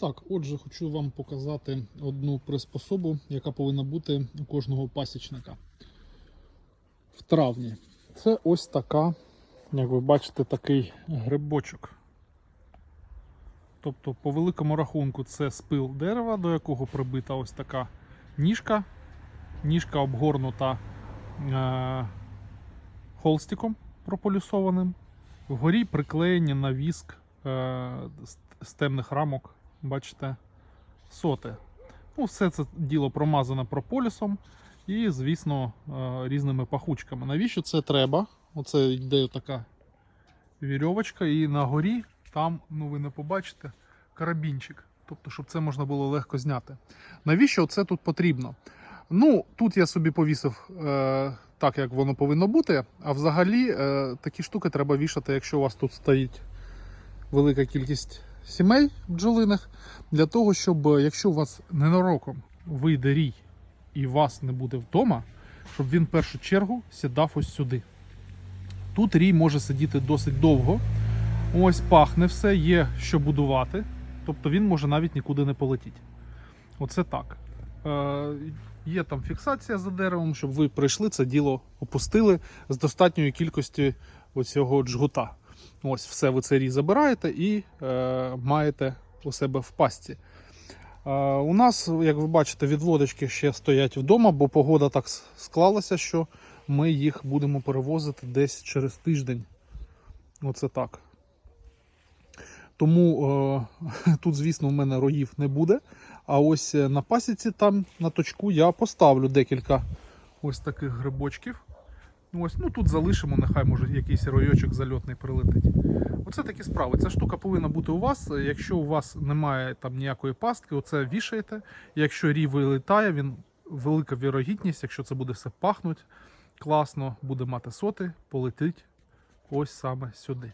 Так, отже, хочу вам показати одну приспособу, яка повинна бути у кожного пасічника. В травні. Це ось така, як ви бачите, такий грибочок. Тобто, по великому рахунку, це спил дерева, до якого прибита ось така ніжка. Ніжка обгорнута е- холстиком прополюсованим. Вгорі приклеєні на віск е- темних рамок, бачите, соти. Ну, все це діло промазане прополісом і, звісно, е, різними пахучками. Навіщо це треба? Оце йде така вірьовочка, і на горі там, ну ви не побачите, карабінчик. Тобто, щоб це можна було легко зняти. Навіщо це тут потрібно? Ну, тут я собі повісив е, так, як воно повинно бути. А взагалі е, такі штуки треба вішати, якщо у вас тут стоїть велика кількість сімей бджолиних, для того, щоб е, якщо у вас ненароком вийде рій і вас не буде вдома, щоб він в першу чергу сідав ось сюди. Тут рій може сидіти досить довго. Ось пахне все, є що будувати. Тобто він може навіть нікуди не полетіти. Оце так. Е, є там фіксація за деревом, щоб ви прийшли, це діло опустили з достатньою кількістю оцього джгута. Ось все ви цей забираєте і е, маєте у себе в пастці. Е, у нас, як ви бачите, відводочки ще стоять вдома, бо погода так склалася, що ми їх будемо перевозити десь через тиждень. Оце так. Тому е, тут, звісно, у мене роїв не буде. А ось е, на пасіці там на точку я поставлю декілька ось таких грибочків. Ось, ну тут залишимо, нехай може якийсь ройочок зальотний прилетить. Оце такі справи. Ця штука повинна бути у вас. Якщо у вас немає там ніякої пастки, оце вішаєте. Якщо рій вилітає, він велика вірогідність, якщо це буде все пахнуть класно, буде мати соти, полетить ось саме сюди.